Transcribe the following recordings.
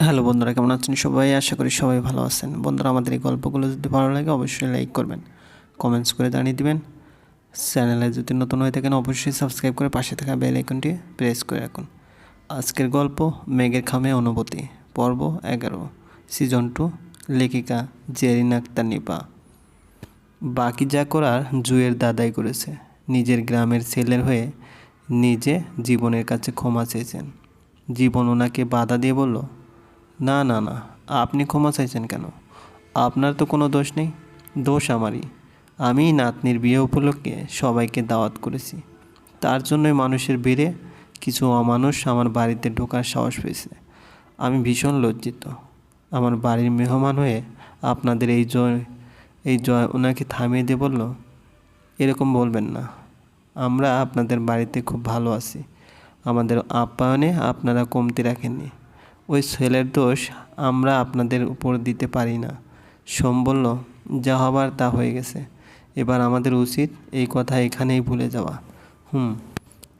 Hello বন্ধুরা, কেমন আছেন সবাই? আশা করি সবাই ভালো আছেন। বন্ধুরা, আমাদের এই গল্পগুলো যদি ভালো লাগে, অবশ্যই লাইক করবেন, কমেন্টস করে জানিয়ে দিবেন। চ্যানেলে যদি নতুন হয়ে থাকেন, অবশ্যই সাবস্ক্রাইব করে পাশে থাকা বেল আইকনটি প্রেস করে রাখুন। আজকের গল্প, মেঘের খামে অনুভূতি, পর্ব এগারো সিজন টু লেখিকা জেরিন আক্তার নিপা। বাকি যা করার জুয়ের দাদাই করেছে, নিজের গ্রামের ছেলের হয়ে নিজে জীবনের কাছে ক্ষমা চেয়েছেন। জীবন ওনাকে বাধা দিয়ে বলল না না না। আপনি ক্ষমা চাইছেন কেন? আপনার তো কোনো দোষ নেই। দোষ আমারই। আমি নাতনির বিয়ে উপলক্ষে সবাইকে দাওয়াত করেছি। তার জন্যই মানুষের ভিড়ে কিছু অমানুষ আমার বাড়িতে ঢোকার সাহস পেয়েছে। আমি ভীষণ লজ্জিত। আমার বাড়ির মেহমান হয়ে আপনাদের এই জয় এই জয় ওনাকে থামিয়ে দিয়ে বলল, এরকম বলবেন না। আমরা আপনাদের বাড়িতে খুব ভালো আছি। আমাদের আপ্যায়নে আপনারা কমতি রাখেননি। ওই ছেলের দোষ আমরা আপনাদের উপর দিতে পারি না। সোম বলল, যা হবার তা হয়ে গেছে। এবার আমাদের উচিত এই কথা এখানেই ভুলে যাওয়া। হুম,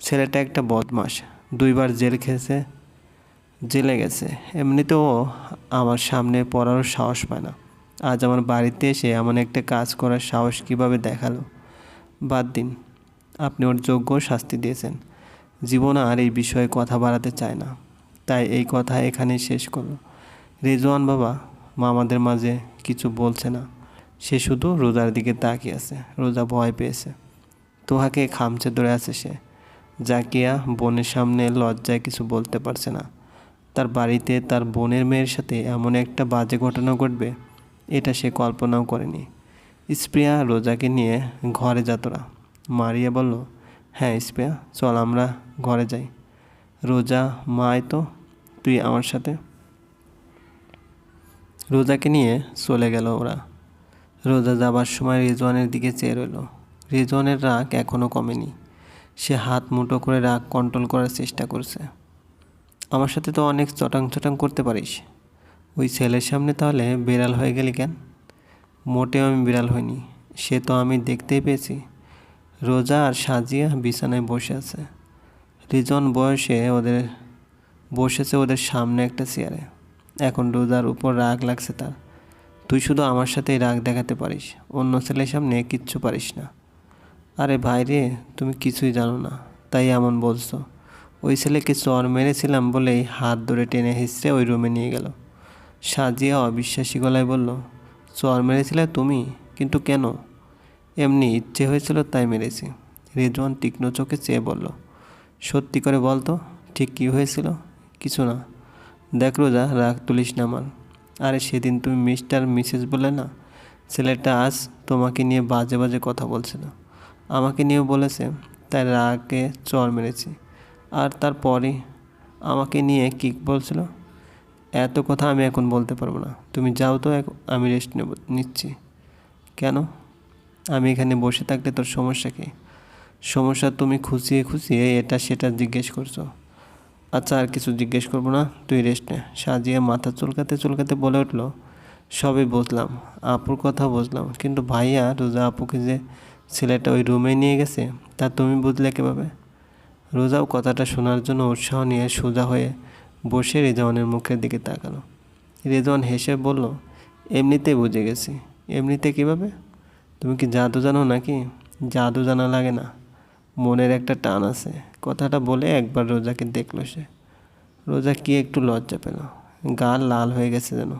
ছেলেটা একটা বদমাস দুইবার জেল খেয়েছে, জেলে গেছে। এমনিতেও আমার সামনে পড়ারও সাহস পায় না। আজ আমার বাড়িতে এসে এমন একটা কাজ করার সাহস কীভাবে দেখাল? বাদ দিন। আপনি ওর যোগ্য শাস্তি দিয়েছেন। জীবন আর এই বিষয়ে কথা বাড়াতে চায় না। তাই এই কথা এখানেই শেষ করল রেজওয়ান বাবা মামাদের মাঝে কিছু বলছে না। সে শুধু রোজার দিকে তাকিয়ে আছে, রোজা ভয় পেয়েছে। তোহাকে খামচে ধরে আছে সে। জাকিয়া বোনের সামনে লজ্জায় কিছু বলতে পারছে না। তার বাড়িতে তার বোনের মেয়ের সাথে এমন একটা বাজে ঘটনা ঘটবে, এটা সে কল্পনাও করেনি। স্প্রিয়া রোজাকে নিয়ে ঘরে যা তোরা। মারিয়া বলল হ্যাঁ স্প্রিয়া, চল আমরা ঘরে যাই। রোজা মায় তো, তুই আমার সাথে। রোজাকে নিয়ে চলে গেল ওরা। রোজা যাবার সময় রেজওয়ানের দিকে চেয়ে রইল। রেজওয়ানের রাগ এখনও কমেনি। সে হাত মুঠো করে রাগ কন্ট্রোল করার চেষ্টা করছে। আমার সাথে তো অনেক চটাং চটাং করতে পারিস। ওই ছেলের সামনে তাহলে বিড়াল হয়ে গেলি কেন? মোটেও আমি বিড়াল হইনি। সে তো আমি দেখতেই পেয়েছি। রোজা আর সাজিয়া বিছানায় বসে আছে। রিজন বয়সে ওদের, বসেছে ওদের সামনে একটা চেয়ারে এখন রোজার উপর রাগ লাগছে তার। তুই শুধু আমার সাথেই রাগ দেখাতে পারিস, অন্য ছেলের সামনে কিচ্ছু পারিস না। আরে ভাই রে তুমি কিছুই জানো না, তাই এমন বলছো। ওই ছেলেকে চর মেরেছিলাম বলেই হাত ধরে টেনে হিসড়ে ওই রুমে নিয়ে গেল। সাজিয়া অবিশ্বাসী গলায় বলল, চর মেরেছিলে তুমি? কিন্তু কেন? এমনি ইচ্ছে হয়েছিল তাই মেরেছি। রেজওয়ান তীক্ষ্ণ চোখে চেয়ে বলল সত্যি করে বলতো ঠিক কী হয়েছিল? কিছু না। দেখ রোজা, রাগ তুলিস না আমার। আরে সেদিন তুমি মিস্টার, মিসেস বলে না, ছেলেটা আজ তোমাকে নিয়ে বাজে বাজে কথা বলছিল। আমাকে নিয়েও বলেছে, তাই রাগে চর মেরেছি। আর তারপরে আমাকে নিয়ে কী বলছিল? এত কথা আমি এখন বলতে পারব না। তুমি যাও তো আমি রেস্ট নেব, নিচ্ছি। কেন? আমি এখানে বসে থাকলে তোর সমস্যা কী? সমস্যা তুমি খুঁচিয়ে খুঁচিয়ে এটা সেটা জিজ্ঞেস করছ। আচ্ছা আর কিছু জিজ্ঞেস করব না, তুই রেস্ট নে। সাজিয়ে মাথা চুলকাতে চুলকাতে বলে উঠল, সবই বুঝলাম, আপুর কথা বুঝলাম, কিন্তু ভাইয়া, রোজা আপুকে যে ছেলেটা ওই রুমে নিয়ে গেছে, তা তুমি বুঝলে কীভাবে? রোজাও কথাটা শোনার জন্য উৎসাহ নিয়ে সোজা হয়ে বসে রেজওয়ানের মুখের দিকে তাকালো। রেজওয়ান হেসে বলল, এমনিতেই বুঝে গেছি। এমনিতে কীভাবে? তুমি কি জাদু জানো নাকি? জাদু জানা লাগে না। মনের একটা টান আছে। কথাটা বলে একবার রোজাকে দেখল সে। রোজা কি একটু লজ্জা পেল। গাল লাল হয়ে গেছে যেন।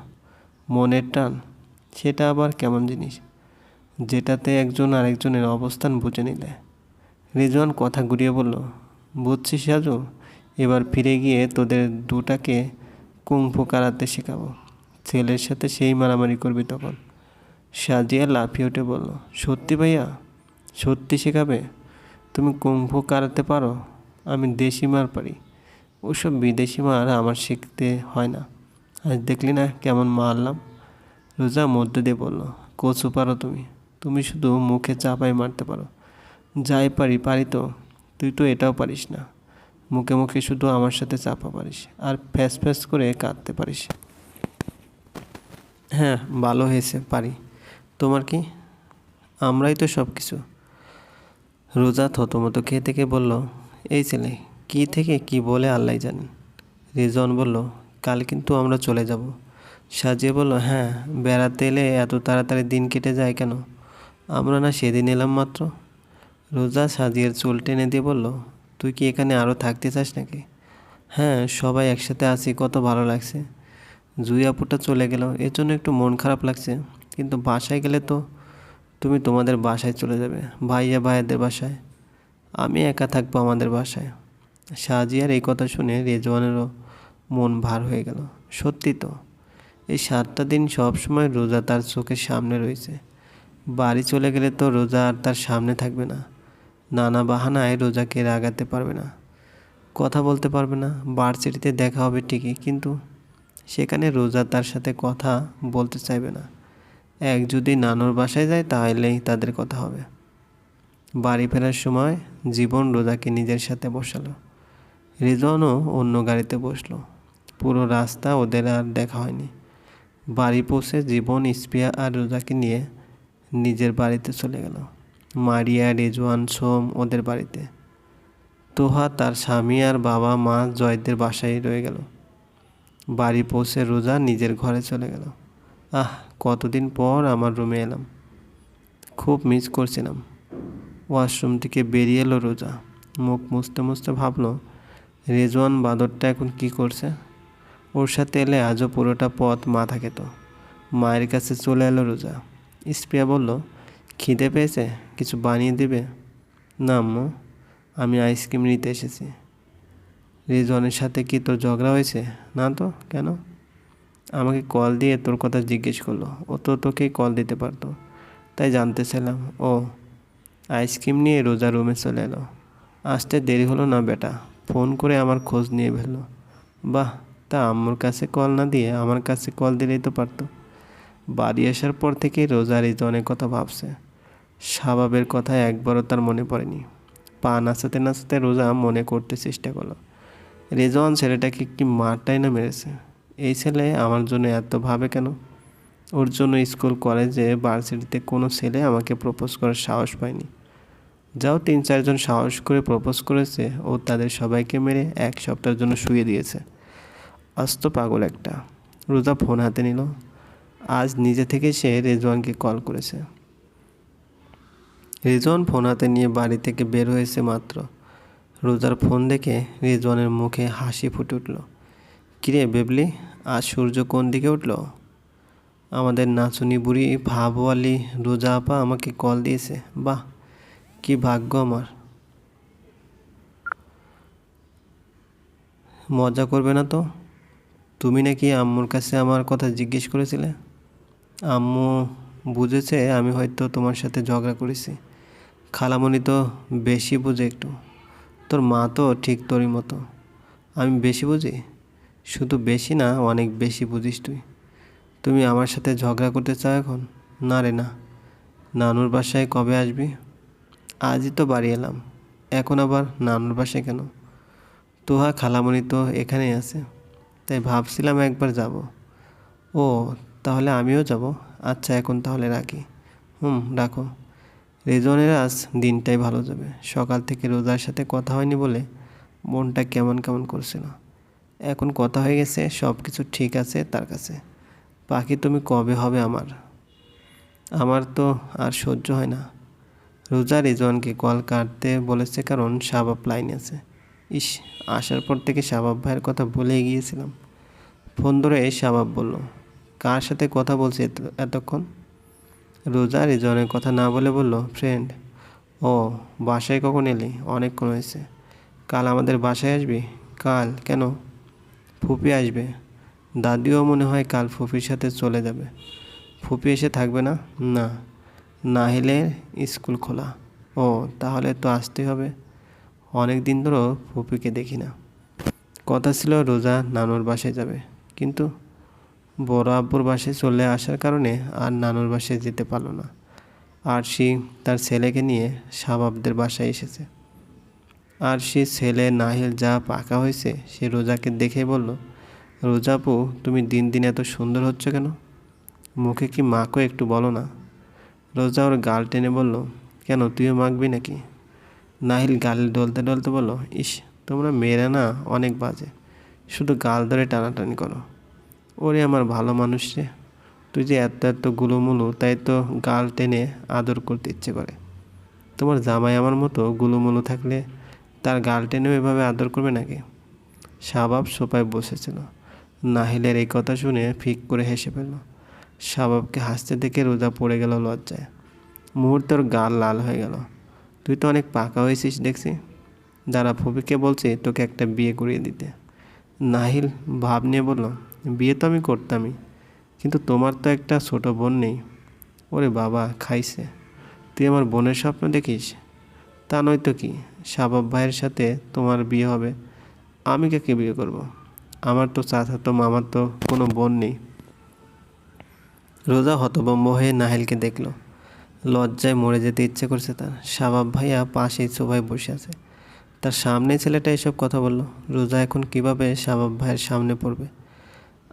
মনের টান, সেটা আবার কেমন জিনিস? যেটাতে একজন আরেকজনের অবস্থান বুঝে নিলে। রিজওয়ান কথা ঘুরিয়ে বলল, বুঝছিস সাজু এবার ফিরে গিয়ে তোদের দুটাকে কুংফু কারাতে শেখাবো। ছেলের সাথে সেই মারামারি করবি তখন। সাজিয়া লাফিয়ে উঠে বলল, সত্যি ভাইয়া? সত্যি শেখাবে? তুমি কুম্ভ কারাতে পারো, আমি দেশি মার পারি। ওসব বিদেশি মার আমার শিখতে হয় না। আজ দেখলি না কেমন মারলাম? রোজা মধ্যে দিয়ে বলল, কচু পারো তুমি। তুমি শুধু মুখে চাপাই মারতে পারো। যাই পারি পারি তো। তুই তো এটাও পারিস না। মুখে মুখে শুধু আমার সাথে চাপা পারিস আর ফ্যাস ফ্যাস করে কাঁদতে পারিস। হ্যাঁ ভালো হয়েছে, পারি। তোমার কি? আমরাই তো সব কিছু রোজা থতমতো খেয়ে থেকে বলল? এই ছেলে, কি থেকে কি বলে আল্লাহ জানেন? রিজন বলল, কাল কিন্তু আমরা চলে যাব। সাজিয়ে বলল হ্যাঁ বেড়াতে এলে এত তাড়াতাড়ি দিন কেটে যায় কেন? আমরা না সেদিন এলাম মাত্র। রোজা সাজিয়ার চুল টেনে দিয়ে বলল, তুই কি এখানে আরও থাকতে চাস নাকি? হ্যাঁ সবাই একসাথে আছি, কত ভালো লাগছে। জুই আপুটা চলে গেল, এর জন্য একটু মন খারাপ লাগছে, কিন্তু বাসায় গেলে তো তুমি তোমাদের বাসায় চলে যাবে, ভাইয়া ভাইয়াদের বাসায়। আমি একা থাকব আমাদের বাসায়। সাজিয়ার এই কথা শুনে রেজওয়ানেরও মন ভার হয়ে গেল। সত্যি তো, এই সাতটা দিন সবসময় রোজা তার চোখের সামনে রয়েছে। বাড়ি চলে গেলে তো রোজা আর তার সামনে থাকবে না। নানা বাহানায় রোজাকে রাগাতে পারবে না। কথা বলতে পারবে না ভার্সিটিতে দেখা হবে ঠিকই, কিন্তু সেখানে রোজা তার সাথে কথা বলতে চাইবে না। এক যদি নানুর বাসায় যায়, তাহলেই তাদের কথা হবে। বাড়ি ফেরার সময় জীবন রোজাকে নিজের সাথে বসালো। রিজনও অন্য গাড়িতে বসল। পুরো রাস্তা ওদের আর দেখা হয়নি। বাড়ি পৌঁছে জীবন ইস্পিয়া আর রোজাকে নিয়ে নিজের বাড়িতে চলে গেল। মারিয়া, রেজওয়ান, সোম ওদের বাড়িতে। তোহা তার স্বামী আর বাবা, মা, জয়দের বাসায় রয়ে গেল। বাড়ি পৌঁছে রোজা নিজের ঘরে চলে গেল। আহ, কতদিন পর আমার রুমে এলাম। খুব মিস করছিলাম। ওয়াশরুম থেকে বেরিয়ে এলো রোজা। মুখ মুছতে মুছতে ভাবলো, রেজওয়ান বাদরটা এখন কি করছে? ওর সাথে এলে আজও পুরোটা পথ মাথা খেত। মায়ের কাছে চলে এলো রোজা। স্প্রিয়া বলল, খিদে পেয়েছে? কিছু বানিয়ে দেবে? না, আম্মু। আমি আইসক্রিম নিতে এসেছি। রেজওয়ানের সাথে কি তোর ঝগড়া হয়েছে? না তো? কেন? আমাকে কল দিয়ে তোর কথা জিজ্ঞেস করল। ও তো তোকেই কল দিতে পারতো। তাই জানতে চাইলাম, ও, আইসক্রিম নিয়ে রোজা রুমে চলে এলো। আসতে দেরি হলো না বেটা, ফোন করে আমার খোঁজ নিয়ে ফেলল। বাহ, তা আম্মুর কাছে কল না দিয়ে আমার কাছে কল দিলেই তো পারতো। বাড়ি আসার পর থেকেই রোজা রিজনের কথা ভাবছে। স্বভাবের কথা একবারও তার মনে পড়েনি। পা নাচাতে নাচাতে রোজা মনে করতে চেষ্টা করল। রেজওয়ান ছেলেটাকে কি মারটাই না মেরেছে। এই ছেলে আমার জন্য এত ভাবে কেন? ওর জন্য স্কুল, কলেজে, ভার্সিটিতে কোনো ছেলে আমাকে প্রপোজ করার সাহস পায়নি। যাও তিন চারজন সাহস করে প্রপোজ করেছে, ও তাদের সবাইকে মেরে এক সপ্তাহের জন্য শুয়ে দিয়েছে। আস্ত পাগল একটা। রোজা ফোন হাতে নিল। আজ নিজে থেকে সে রেজওয়ানকে কল করেছে। রেজওয়ান ফোন হাতে নিয়ে বাড়ি থেকে বের হয়েছে মাত্র। রোজার ফোন দেখে রেজওয়ানের মুখে হাসি ফুটে উঠল। কিরে বেবলি, আজ সূর্য কোন দিকে উঠল? আমাদের নাচুনি বুড়ি ভাবওয়ালি রোজা আপা আমাকে কল দিয়েছে। বাহ, কি ভাগ্য আমার। মজা করবে না তো? তুমি নাকি আম্মুর কাছে আমার কথা জিজ্ঞেস করেছিলে? আম্মু বুঝেছে আমি হয়তো তোমার সাথে ঝগড়া করেছি। খালামণি তো বেশি বুঝে একটু। তোর মা তো ঠিক তোরই মতো। আমি বেশি বুঝি? শুধু বেশি না, অনেক বেশি বুঝিস তুই। তুমি আমার সাথে ঝগড়া করতে চাও এখন? না রে না। নানুর বাসায় কবে আসবি? আজই তো বাড়ি এলাম। এখন আবার নানুর বাসায় কেন? তোহা খালামণি তো এখানেই আছে। তাই ভাবছিলাম একবার যাব। ও, তাহলে আমিও যাব? আচ্ছা এখন তাহলে রাখি। হুম, রাখো। রেজনের আজ দিনটাই ভালো যাবে। সকাল থেকে রোজার সাথে কথা হয়নি বলে মনটা কেমন কেমন করছিল। এখন কথা হয়ে গেছে সব কিছু ঠিক আছে তার কাছে। পাখি তুমি কবে হবে আমার? আমার তো আর সহ্য হয় না। রোজা রেজওয়ানকে কল কাটতে বলেছে কারণ শাবাব লাইনে আছে। ইস, আসার পর থেকে শাবাব ভাইয়ের কথা ভুলে গিয়েছিলাম। ফোন ধরে শাবাব বলল, কার সাথে কথা বলছে এতক্ষণ? রোজা রেজওয়ানের কথা না বলে বলল, ফ্রেন্ড, ও, বাসায় কখন এলি? অনেকক্ষণ হয়েছে। কাল আমাদের বাসায় আসবি? কাল? কেন? ফুপি আসবে। দাদিও মনে হয় কাল ফুপির সাথে চলে যাবে। ফুপি এসে থাকবে না? না। না হলে স্কুল খোলা। ও, তাহলে তো আসতেই হবে। অনেক দিন ধরেও ফুপিকে দেখি না। কথা ছিল রোজা নানুর বাসায় যাবে। কিন্তু বড় আব্বুর বাসায় চলে আসার কারণে আর নানুর বাসায় যেতে পারল না। আর সে তার ছেলেকে নিয়ে শাবাবদের বাসায় এসেছে। আর সে ছেলে নাহিল যা পাকা হয়েছে, সে রোজাকে দেখে বলল রোজাপু তুমি দিন দিন এত সুন্দর হচ্ছ কেন? মুখে কি মাকো একটু বলো না? রোজা ওর গাল টেনে বলল, কেন, তুইও মাখবি নাকি? নাহিল গাল ডলতে ডলতে বলল, ইস, তোমরা মেয়েরা না, অনেক বাজে। শুধু গাল ধরে টানাটানি করো। ওরে আমার ভালো মানুষ রে, তুই যে এত এত গুলুমুলু, তাই তো গাল টেনে আদর করতে ইচ্ছে করে। তোমার জামাই আমার মতো গুলুমুলু থাকলে তার গাল টেনেও এভাবে আদর করবে নাকি? শাবাব সোফায় বসেছিল। নাহিলের এই কথা শুনে ফিক করে হেসে ফেলল। শাবাবকে হাসতে দেখে রোজা পড়ে গেল লজ্জায়। মুহূর্তের গাল লাল হয়ে গেল। তুই তো অনেক পাকা হয়েছিস, দেখছি। দাঁড়া ফবিকে বলছি তোকে একটা বিয়ে করিয়ে দিতে। নাহিল ভাব নিয়ে বলল, বিয়ে তো আমি করতামই। কিন্তু তোমার তো একটা ছোট বোন নেই। ওরে বাবা, খাইছে। তুই আমার বোনের স্বপ্ন দেখিস? তা নয়তো কি? শাবাব ভাইয়ের সাথে তোমার বিয়ে হবে, আমি কাকে বিয়ে করব। আমার তো চাচা তো মামার তো কোনো বোন নেই। রোজা হতবম্ব হয়ে নাহিলকে দেখল। লজ্জায় মরে যেতে ইচ্ছে করছে তার। শাবাব ভাইয়া পাশেই সোফায় বসে আছে। তার সামনে ছেলেটা এসব কথা বলল। রোজা এখন কীভাবে শাবাব ভাইয়ের সামনে পড়বে?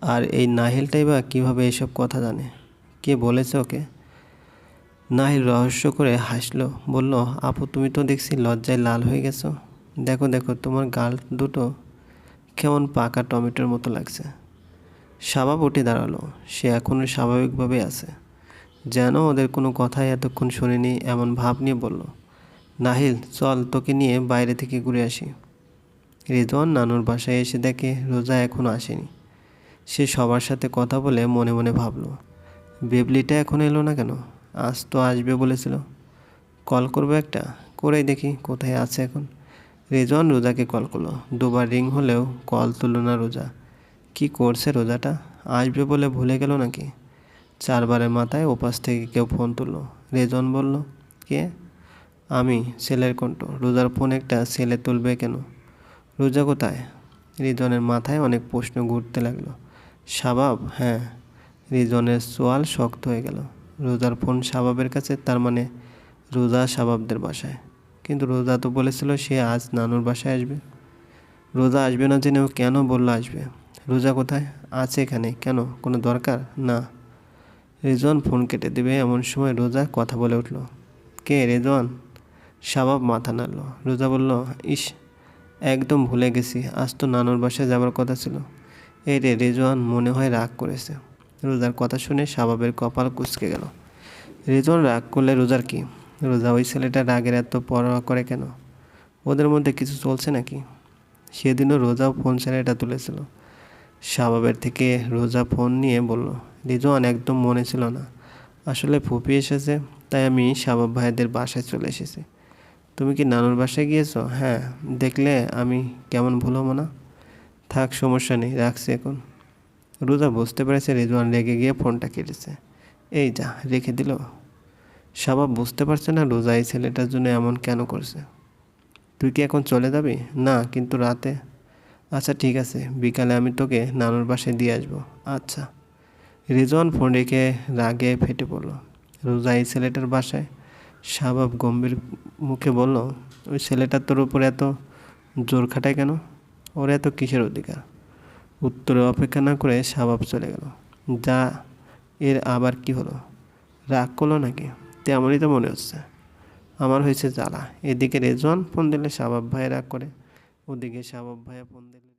আর এই নাহিলটাই বা কীভাবে এসব কথা জানে? কে বলেছে ওকে? নাহিল রহস্য করে হাসলো, বলল, আপু, তুমি তো দেখছি লজ্জায় লাল হয়ে গেছো। দেখো দেখো, তোমার গাল দুটো কেমন পাকা টমেটোর মতো লাগছে। স্বাভাব উঠে দাঁড়াল, সে এখনও স্বাভাবিকভাবে আছে। যেন ওদের কোনো কথাই এতক্ষণ শুনিনি, এমন ভাব নিয়ে বলল, নাহিল, চল তোকে নিয়ে বাইরে থেকে ঘুরে আসি। রেজওয়ান নানুর বাসায় এসে দেখে রোজা এখনও আসেনি। সে সবার সাথে কথা বলে মনে মনে ভাবলো, বেবলিটা এখন এলো না কেন? আজ তো আসবে বলেছিল। কল করব একটা? করেই দেখি কোথায় আছে এখন। রেজওয়ান রোজাকে কল করল। দুবার রিং হলেও কল তুললো না রোজা। কি করছে রোজাটা? আসবে বলে ভুলে গেল নাকি? চারবারের মাথায় ওপাশ থেকে কেউ ফোন তুললো। রেজন বলল, কে? আমি, ছেলের কণ্ঠ। রোজার ফোন একটা ছেলে তুলবে কেন? রোজা কোথায়? রিজনের মাথায় অনেক প্রশ্ন ঘুরতে লাগল। স্বভাব হ্যাঁ। রিজনের সোয়াল শক্ত হয়ে গেল। রোজার ফোন শাবাবের কাছে, তার মানে রোজা শাবাবদের বাসায়। কিন্তু রোজা তো বলেছিল সে আজ নানুর বাসায় আসবে। রোজা আসবে না জেনেও কেন বলল আসবে? রোজা কোথায়? আছে এখানে। কেন? কোনো দরকার? না। রেজওয়ান ফোন কেটে দেবে এমন সময় রোজা কথা বলে উঠল। কে রেজওয়ান? শাবাব মাথা নাড়ল। রোজা বলল, ইস, একদম ভুলে গেছি। আজ তো নানুর বাসায় যাবার কথা ছিল। এই রে রেজওয়ান মনে হয় রাগ করেছে। রোজার কথা শুনে শাবাবের কপাল কুচকে গেল। রেজওয়ান রাগ করলে, রোজার কি? রোজা ওই ছেলেটা রাগের এত পরোয়া করে কেন? ওদের মধ্যে কিছু চলছে নাকি? সেদিনও রোজাও ফোন ছেলেটা তুলেছিল। শাবাবের থেকে রোজা ফোন নিয়ে বলল, রিজওয়ান, একদম মনে ছিল না। আসলে ফুপি এসেছে, তাই আমি শাবাব ভাইদের বাসায় চলে এসেছি। তুমি কি নানুর বাসায় গিয়েছো? হ্যাঁ দেখলে আমি কেমন ভুলো না? থাক, সমস্যা নেই, রাখছি এখন। রোজা বুঝতে পেরেছে রিজওয়ান রেগে গিয়ে ফোনটা কেটেছে। এই যা, রেখে দিল। শাবাব বুঝতে পারছে না রোজা এই ছেলেটার জন্য এমন কেন করছে। তুই কি এখন চলে যাবি? না, কিন্তু রাতে। আচ্ছা ঠিক আছে, বিকালে আমি তোকে নানুর বাসায় দিয়ে আসব। আচ্ছা। রিজওয়ান ফোন রেখে রাগে ফেটে পড়ল। রোজা এই ছেলেটার বাসায়? শাবাব গম্ভীর মুখে বলল, ওই ছেলেটার তোর উপরে এত জোর খাটায় কেন? ওর এত কিসের অধিকার? উত্তরে অপেক্ষা না করে শাবাব চলে গেল। যা, এর আবার কি হলো? রাগ করল নাকি? তেমনই তো মনে হচ্ছে। আমার হয়েছে জ্বালা। এদিকে রেজওয়ান ফোন দিলে শাবাব ভাই রাগ করে। ওদিকে শাবাব ভাইয়া ফোন দিলে